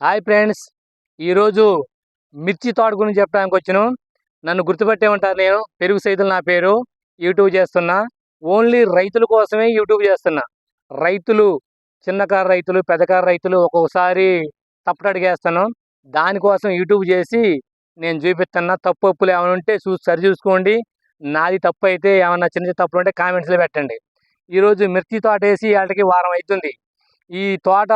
Hi friends ఈరోజు మిర్చి తోట గురించి చెప్పడానికి వచ్చాను. నన్ను గుర్తుపట్టే ఉంటారు నేను? పెరుగు సైతులు నా పేరు. యూట్యూబ్ చేస్తున్నా. ఓన్లీ రైతుల కోసమే యూట్యూబ్ చేస్తున్నా. రైతులు చిన్నకారు రైతులు పెద్దకారు రైతులు ఒక్కొక్కసారి తప్పటడిగేస్తాను దానికోసం యూట్యూబ్ చేసి నేను చూపిస్తున్నా. తప్పు ఒప్పులు ఏమైనా ఉంటే చూసి సరి చూసుకోండి. నాది తప్పు అయితే ఏమన్నా చిన్న చిన్న తప్పులు ఉంటే కామెంట్స్లో పెట్టండి. ఈరోజు మిర్చి తోట వేసి వాటికి వారం అవుతుంది ఈ తోట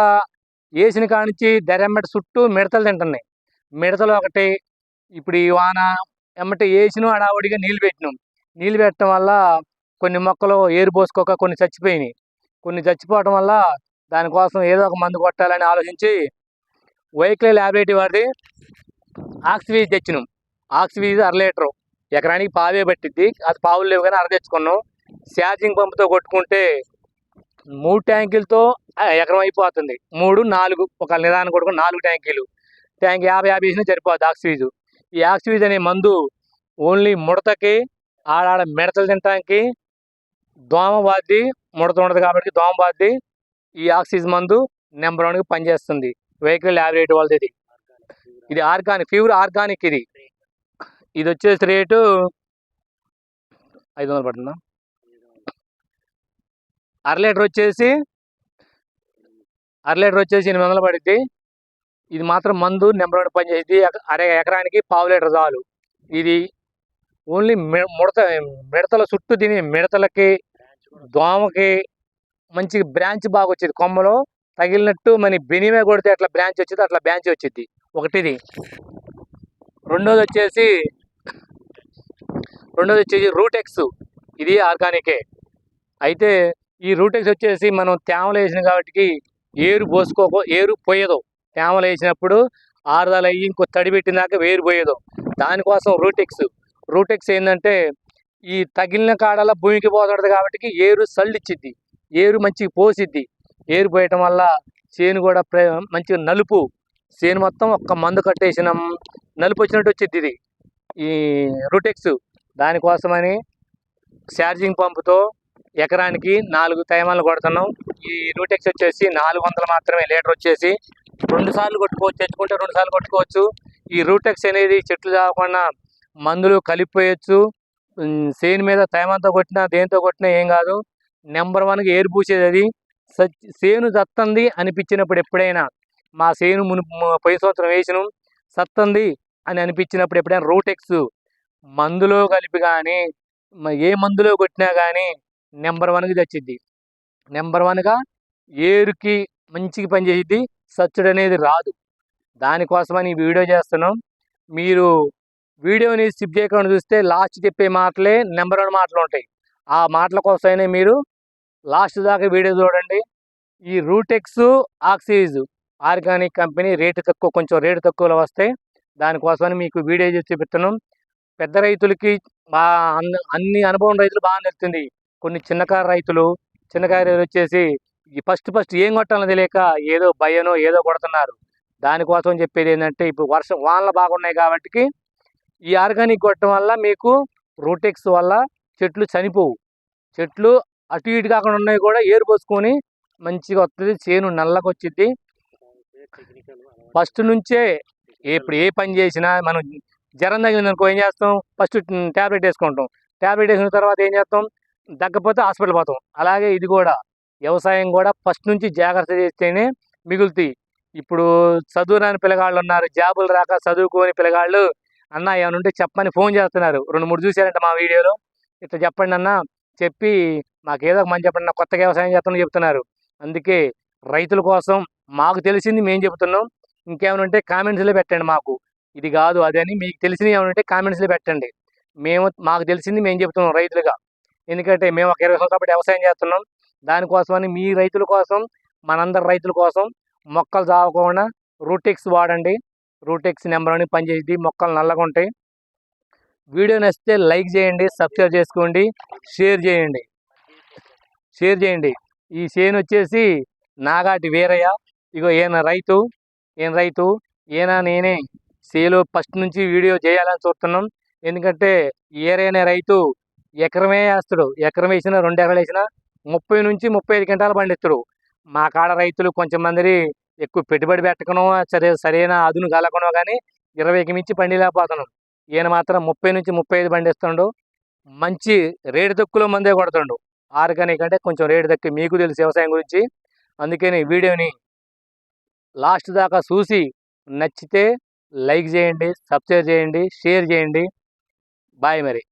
వేసిన కాడ నుంచి దరెమ్మటి చుట్టూ మిడతలు తింటున్నాయి. మిడతలు ఒకటి ఇప్పుడు ఈ వాన ఎమ్మటి వేసిన అడావుడిగా నీళ్ళు పెట్టినాం. నీళ్ళు పెట్టడం వల్ల కొన్ని మొక్కలు ఏరిపోసుకోక కొన్ని చచ్చిపోయినాయి. కొన్ని చచ్చిపోవడం వల్ల దానికోసం ఏదో ఒక మందు కొట్టాలని ఆలోచించి వైక్లే ల్యాబరేటరీ వారిది ఆక్సివీజ్ తెచ్చినాం. ఆక్సివీజ్ అర లీటరు. ఎకరానికి పావే పట్టిద్ది. అది పావులు లేవు కానీ అర తెచ్చుకున్నాం. ఛార్జింగ్ పంపుతో కొట్టుకుంటే మూడు ట్యాంకులతో ఎకరం అయిపోతుంది. మూడు నాలుగు ఒక నిదానం కొడుకు నాలుగు ట్యాంకీలు. ట్యాంక్ యాభై యాభై వేసినా సరిపోద్ది ఆక్సిజు ఈ ఆక్సివీజ్ అనే మందు ఓన్లీ ముడతకి ఆడాడ మిడతలు తినటానికి దోమ బాద్ది ముడత ఉండదు కాబట్టి దోమ బాద్ది ఈ ఆక్సిజన్ మందు నెంబర్ వన్కి పనిచేస్తుంది. వెహికల్ ల్యాబరేటరీ వాళ్ళది ఇది. ఇది ఆర్గానిక్ ప్యూర్ ఆర్గానిక్ ఇది. ఇది వచ్చేసి రేటు ఐదు వందలు పడుతుందా? అర లీటర్ వచ్చేసి అర లీటర్ వచ్చేసి ఎనిమిది వందలు పడుద్ది. ఇది మాత్రం మందు నెంబర్ వన్ పని చేసి అర ఎకరానికి పావు లీటర్ చాలు. ఇది ఓన్లీ మి- ముడత మిడతల చుట్టూ తిని మిడతలకి దోమకి మంచి బ్రాంచ్ బాగా వచ్చేది. కొమ్మలో తగిలినట్టు మన బెనిమే కొడితే అట్లా బ్రాంచ్ వచ్చేది అట్లా బ్రాంచ్ వచ్చింది. ఒకటిది. రెండోది వచ్చేసి రెండోది వచ్చేసి రూటెక్స్. ఇది ఆర్గానికే. అయితే ఈ రూటెక్స్ వచ్చేసి మనం తేమలు వేసిన కాబట్టి ఏరు పోసుకోకో ఏరు పోయేదో. తేమలు వేసినప్పుడు ఆరుదాలు అయ్యి ఇంకో తడి పెట్టినాక వేరు పోయేదో. దానికోసం రూటెక్స్ రూటెక్స్ ఏంటంటే ఈ తగిలిన కాడల భూమికి పోతుంది కాబట్టి ఏరు సల్లిచ్చిద్ది. ఏరు మంచిగా పోసిద్ది. ఏరు పోయటం వల్ల చేను కూడా మంచిగా నలుపు. చేను మొత్తం ఒక్క మందు కట్టేసిన. నలుపు వచ్చినట్టు వచ్చింది ఇది. ఈ రూటెక్స్ దానికోసమని ఛార్జింగ్ పంపుతో ఎకరానికి నాలుగు తైమాలు కొడుతున్నాం. ఈ రూటెక్స్ వచ్చేసి నాలుగు వందలు మాత్రమే లీటర్ వచ్చేసి. రెండు సార్లు కొట్టుకోవచ్చు తెచ్చుకుంటే రెండు సార్లు కొట్టుకోవచ్చు. ఈ రూటెక్స్ అనేది చెట్లు కాకుండా మందులు కలిపిపోయచ్చు. సేను మీద తైమంతో కొట్టినా దేంతో కొట్టినా ఏం కాదు. నెంబర్ వన్కి ఏరు పూసేది అది. సేను సత్తంది అనిపించినప్పుడు ఎప్పుడైనా మా సేను మును ము- పోయిన సంవత్సరం వేసిన సత్తంది అని అనిపించినప్పుడు ఎప్పుడైనా రూటెక్స్ మందులో కలిపి కానీ ఏ మందులో కొట్టినా కానీ నెంబర్ వన్కి తెచ్చిద్ది. నెంబర్ వన్గా ఏరుకి మంచిగా పనిచేసిద్ది సచ్చుడు అనేది రాదు. దానికోసమని ఈ వీడియో చేస్తున్నాం. మీరు వీడియోని స్కిప్ చేయకుండా చూస్తే లాస్ట్ చెప్పే మాటలే నెంబర్ వన్ మాటలు ఉంటాయి. ఆ మాటల కోసమైనా మీరు లాస్ట్ దాకా వీడియో చూడండి. ఈ రూటెక్స్ ఆక్సిజ్ ఆర్గానిక్ కంపెనీ రేటు తక్కువ కొంచెం రేటు తక్కువలో వస్తాయి దానికోసమని మీకు వీడియో చేసి చూపిస్తున్నాం. పెద్ద రైతులకి బా అన్ని అన్ని అనుభవం రైతులు బాగా తెలుస్తుంది కొన్ని చిన్నకారు రైతులు చిన్నకారు రైతులు వచ్చేసి ఈ ఫస్ట్ ఫస్ట్ ఏం కొట్టాలో తెలియక ఏదో భయనో ఏదో కొడుతున్నారు. దానికోసం చెప్పేది ఏంటంటే ఇప్పుడు వర్షం వానలు బాగున్నాయి కాబట్టి ఈ ఆర్గానిక్ కొట్టడం వల్ల మీకు రూటెక్స్ వల్ల చెట్లు చనిపోవు. చెట్లు అటు ఇటు కాకుండా ఉన్నాయి కూడా ఏరు పోసుకొని మంచిగా వస్తుంది చేను నల్లగా వచ్చింది ఫస్ట్ నుంచే ఇప్పుడు ఏ పని చేసినా మనం జ్వరం తగిలిందనుకో ఏం చేస్తాం? ఫస్ట్ ట్యాబ్లెట్ వేసుకుంటాం. ట్యాబ్లెట్ వేసిన తర్వాత ఏం చేస్తాం? దగ్గపోతే హాస్పిటల్ పోతాం. అలాగే ఇది కూడా వ్యవసాయం కూడా ఫస్ట్ నుంచి జాగ్రత్త చేస్తేనే మిగులుతాయి. ఇప్పుడు చదువురాని పిల్లగాళ్ళు ఉన్నారు జాబులు రాక చదువుకోని పిల్లగాళ్ళు అన్న ఏమైనా ఉంటే చెప్పని ఫోన్ చేస్తున్నారు. రెండు మూడు చూశారంట మా వీడియోలో. ఇట్లా చెప్పండి అన్న చెప్పి మాకేదో ఒక మంచి చెప్పండి అన్న, కొత్తగా వ్యవసాయం చేస్తామని చెప్తున్నారు. అందుకే రైతుల కోసం మాకు తెలిసింది మేము చెబుతున్నాం. ఇంకేమైనా ఉంటే కామెంట్స్లో పెట్టండి మాకు. ఇది కాదు అదని మీకు తెలిసినవి ఏమైనా ఉంటే కామెంట్స్లో పెట్టండి. మేము మాకు తెలిసింది మేము చెప్తున్నాం రైతులుగా. ఎందుకంటే మేము ఒక ఇరవై సంవత్సరాలు వ్యవసాయం చేస్తున్నాం. దానికోసమని మీ రైతుల కోసం మనందరి రైతుల కోసం మొక్కలు చావకుండా రూటెక్స్ వాడండి. రూటెక్స్ నెంబర్ అని పనిచేసి మొక్కలు నల్లగా ఉంటాయి. వీడియో నచ్చితే లైక్ చేయండి సబ్స్క్రైబ్ చేసుకోండి షేర్ చేయండి. షేర్ చేయండి. ఈ చేను వచ్చేసి నాగాటి వీరయ్య. ఇగో ఈయన రైతు ఈయన రైతు ఈయన నేనే సేలో ఫస్ట్ నుంచి వీడియో చేయాలని చూస్తున్నాం. ఎందుకంటే ఏరైనా రైతు ఎకరమే వేస్తాడు. ఎకరం వేసినా రెండు ఎకరాలు వేసినా ముప్పై నుంచి ముప్పై ఐదు క్వింటాలు పండిస్తాడు. మా కాడ రైతులు కొంచెం మంది ఎక్కువ పెట్టుబడి పెట్టకనో సరే సరైన అదును కలకనో కానీ ఇరవైకి మించి పండిలేకపోతున్నాం ఈయన మాత్రం ముప్పై నుంచి ముప్పై ఐదు పండిస్తుండు. మంచి రేటు తక్కువలో మందే కొడుతుండు. ఆర్గానిక్ అంటే కొంచెం రేటు తక్కువ మీకు తెలుసు వ్యవసాయం గురించి. అందుకని వీడియోని లాస్ట్ దాకా చూసి నచ్చితే లైక్ చేయండి సబ్స్క్రైబ్ చేయండి షేర్ చేయండి. బాయ్ మరి.